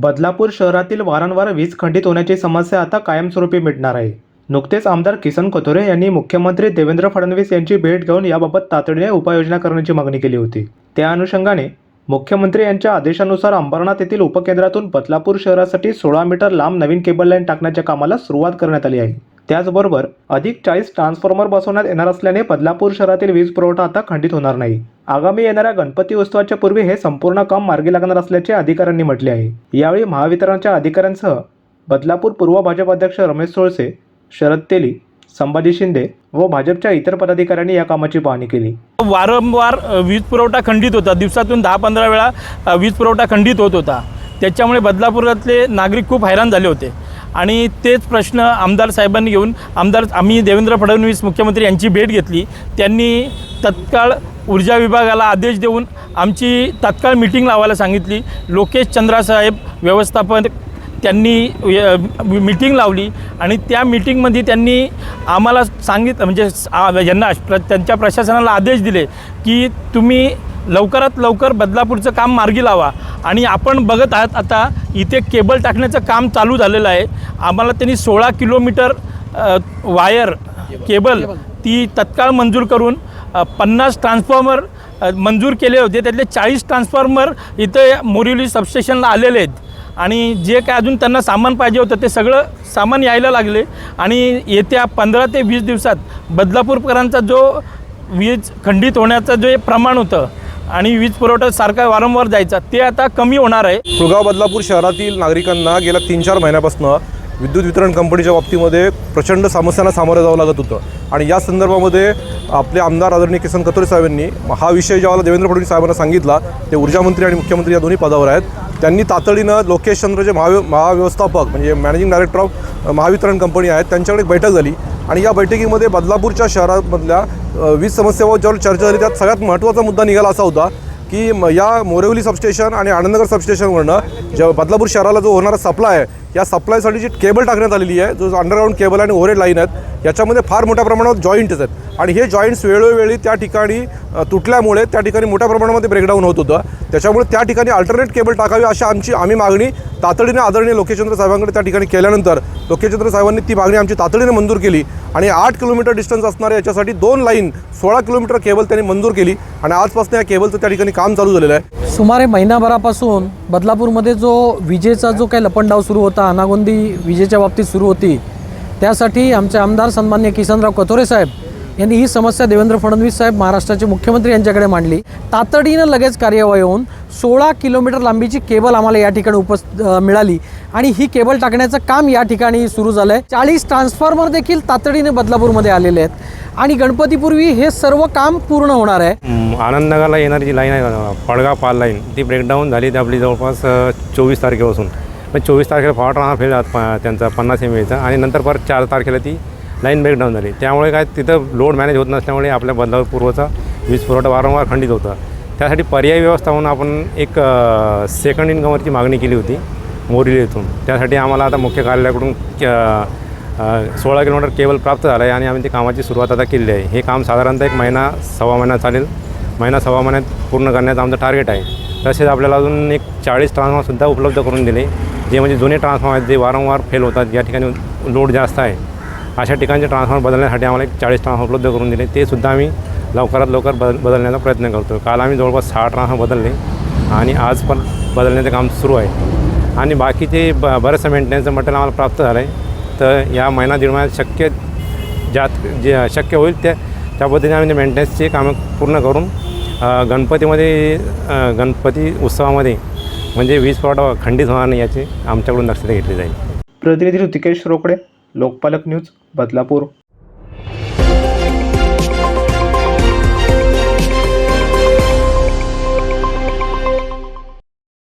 बदलापूर शहरातील वारंवार वीज खंडित होण्याची समस्या आता कायमस्वरूपी मिटणार आहे. नुकतेच आमदार किसन कथोरे यांनी मुख्यमंत्री देवेंद्र फडणवीस यांची भेट घेऊन याबाबत तातडीने उपाययोजना करण्याची मागणी केली होती. त्या अनुषंगाने मुख्यमंत्री यांच्या आदेशानुसार अंबरनाथ येथील उपकेंद्रातून बदलापूर शहरासाठी सोळा मीटर लांब नवीन केबल लाईन टाकण्याच्या कामाला सुरुवात करण्यात आली आहे. त्याचबरोबर अधिक चाळीस ट्रान्सफॉर्मर बसवण्यात येणार असल्याने बदलापूर शहरातील वीज पुरवठा आता खंडित होणार नाही. आगामी येणाऱ्या गणपती उत्सवाच्या पूर्वी हे संपूर्ण काम मार्गी लागणार असल्याचे अधिकाऱ्यांनी म्हटले आहे. यावेळी महावितरणच्या अधिकाऱ्यांसह बदलापूर पूर्व भाजप अध्यक्ष रमेश सोळसे शरद तेली संभाजी शिंदे व भाजपच्या इतर पदाधिकाऱ्यांनी या कामाची पाहणी केली. वारंवार वीज पुरवठा खंडित होता. दिवसातून दहा पंधरा वेळा वीज पुरवठा खंडित होत होता. त्याच्यामुळे बदलापुरातले नागरिक खूप हैराण झाले होते. आणि तेच प्रश्न आमदार साहेबांनी घेऊन आमदार आम्ही देवेंद्र फडणवीस मुख्यमंत्री यांची भेट घेतली. त्यांनी तत्काळ ऊर्जा विभागाला आदेश देऊन आमची तत्काळ मिटिंग लावायला सांगितली. लोकेश चंद्रासाहेब व्यवस्थापन त्यांनी मीटिंग लावली आणि त्या मीटिंगमध्ये त्यांनी आम्हाला सांगितलं म्हणजे यांना प्र त्यांच्या प्रशासनाला आदेश दिले की तुम्ही लवकरात लवकर बदलापूरचं काम मार्गी लावा. आणि आपण बघत आहात आता इथे केबल टाकण्याचं काम चालू झालेलं आहे. आम्हाला त्यांनी सोळा किलोमीटर वायर केबल. ती तत्काळ मंजूर करून पन्नास ट्रान्सफॉर्मर मंजूर केले होते. त्यातले चाळीस ट्रान्सफॉर्मर इथे मोरिवली सबस्टेशनला आलेले आहेत. आणि जे काय अजून त्यांना सामान पाहिजे होतं ते सगळं सामान यायला लागले. आणि येत्या पंधरा ते वीस दिवसात बदलापूरकरांचा जो वीज खंडित होण्याचं जे प्रमाण होतं आणि वीज पुरवठा सारखा वारंवार जायचा ते आता कमी होणार आहे. कुळगाव बदलापूर शहरातील नागरिकांना गेल्या तीन चार महिन्यापासून विद्युत वितरण कंपनीच्या बाबतीमध्ये प्रचंड समस्यांना सामोरं जावं लागत होतं. आणि या संदर्भामध्ये आपले आमदार आदरणीय किसन कथोरे साहेबांनी हा विषय जेव्हा देवेंद्र फडणवीस साहेबांना सांगितला ते ऊर्जामंत्री आणि मुख्यमंत्री या दोन्ही पदावर आहेत. त्यांनी तातडीनं लोकेश चंद्र जे महाव्य महाव्यवस्थापक म्हणजे managing director of Mahavitaran company आहेत त्यांच्याकडे एक बैठक झाली. आणि या बैठकीमध्ये बदलापूरच्या शहरामधल्या वीज समस्येवर ज्यावर चर्चा झाली त्यात सगळ्यात महत्त्वाचा मुद्दा निघाला असा होता की या मोरेवली सबस्टेशन आणि आनंदनगर सबस्टेशनवरनं ज्या बदलापूर शहराला जो होणारा सप्लाय आहे या सप्लायसाठी जी केबल टाकण्यात आलेली आहे जो अंडरग्राऊंड केबल आणि ओव्हरेड लाईन आहेत याच्यामध्ये फार मोठ्या प्रमाणात जॉईंट्स आहेत. आणि हे जॉईंट्स वेळोवेळी त्या ठिकाणी तुटल्यामुळे त्या ठिकाणी मोठ्या प्रमाणामध्ये ब्रेकडाऊन होत होतं. त्याच्यामुळे त्या ठिकाणी अल्टरनेट केबल टाकावी अशी आमची आम्ही मागणी तातडीने आदरणीय लोकेशचंद्र साहेबांकडे त्या ठिकाणी केल्यानंतर लोकेशचंद्र साहेबांनी ती मागणी आमची तातडीने मंजूर केली. आणि आठ किलोमीटर डिस्टन्स असणाऱ्या याच्यासाठी दोन लाईन सोळा किलोमीटर केबल त्यांनी मंजूर केली आणि आजपासून या केबलचं त्या ठिकाणी काम चालू झालेलं आहे. सुमारे महिनाभरापासून बदलापूरमध्ये जो विजेचा जो काही लपंडाव सुरू होता अनागोंदी विजेच्या बाबतीत सुरू होती त्यासाठी आमचे आमदार सन्मान्य किसनराव कथोरे साहेब यांनी ही समस्या देवेंद्र फडणवीस साहेब महाराष्ट्राचे मुख्यमंत्री यांच्याकडे मांडली. तातडीनं लगेच कार्यवाही होऊन सोळा किलोमीटर लांबीची केबल आम्हाला या ठिकाणी उपस मिळाली. आणि ही केबल टाकण्याचं काम या ठिकाणी सुरू झालं आहे चाळीस ट्रान्सफॉर्मर देखील तातडीने बदलापूरमध्ये आलेले आहेत. आणि गणपतीपूर्वी हे सर्व काम पूर्ण होणार आहे. आनंदनगरला येणारी जी लाईन आहे पडगाव पाल लाईन ती ब्रेकडाऊन झाली ती आपली जवळपास चोवीस तारखेपासून. पण चोवीस तारखेला पॉवर ट्रान्सफर फेल प- त्यांचा पन्नास एम एचा आणि नंतर परत चार तारखेला ती लाईन ब्रेकडाऊन झाली. त्यामुळे काय तिथं लोड मॅनेज होत नसल्यामुळे आपल्या बदलाव पूर्वचा वीज पुरवठा वारंवार खंडित होता. त्यासाठी पर्यायी व्यवस्था म्हणून आपण एक सेकंड इन्कमवरची मागणी केली होती मोरिली येथून. त्यासाठी आम्हाला आता मुख्य कार्यालयाकडून सोळा किलोमीटर केबल प्राप्त झालं आहे आणि आम्ही ती कामाची सुरुवात आता केली आहे. हे काम साधारणतः एक महिना सव्वा महिना चालेल. महिना सव्वा महिन्यात पूर्ण करण्याचं आमचं टार्गेट आहे. तसेच आपल्याला अजून एक चाळीस ट्रान्सफॉर्मरसुद्धा उपलब्ध करून दिले जे म्हणजे जुने ट्रान्सफॉर्मर आहेत जे वारंवार फेल होतात या ठिकाणी लोड जास्त आहे. अशा ठिकाणचे ट्रान्सफॉर्मर बदलण्यासाठी आम्हाला एक चाळीस ट्रान्सफॉर्मर उपलब्ध करून दिले. ते सुद्धा आम्ही लवकरात लवकर बदल बदलण्याचा प्रयत्न करतो. काल आम्ही जवळपास साठ ट्रान्सफॉर्मर बदलले आणि आज पण बदलण्याचं काम सुरू आहे. आणि बाकीचे ब बरंचसं मेंटेनन्सचं मटेरियल आम्हाला प्राप्त झालं आहे तर या महिना दीड महिन्यात शक्य ज्यात जे शक्य होईल त्या त्या पद्धतीने आम्ही मेंटेनन्सची कामं पूर्ण करून गणपतीमध्ये गणपती उत्सवामध्ये म्हणजे वीज पुरवठा खंडित होणार नाही याची आमच्याकडून दक्षता घेतली जाईल. प्रतिनिधी ऋतिकेश रोकडे लोकपालक न्यूज बदलापूर.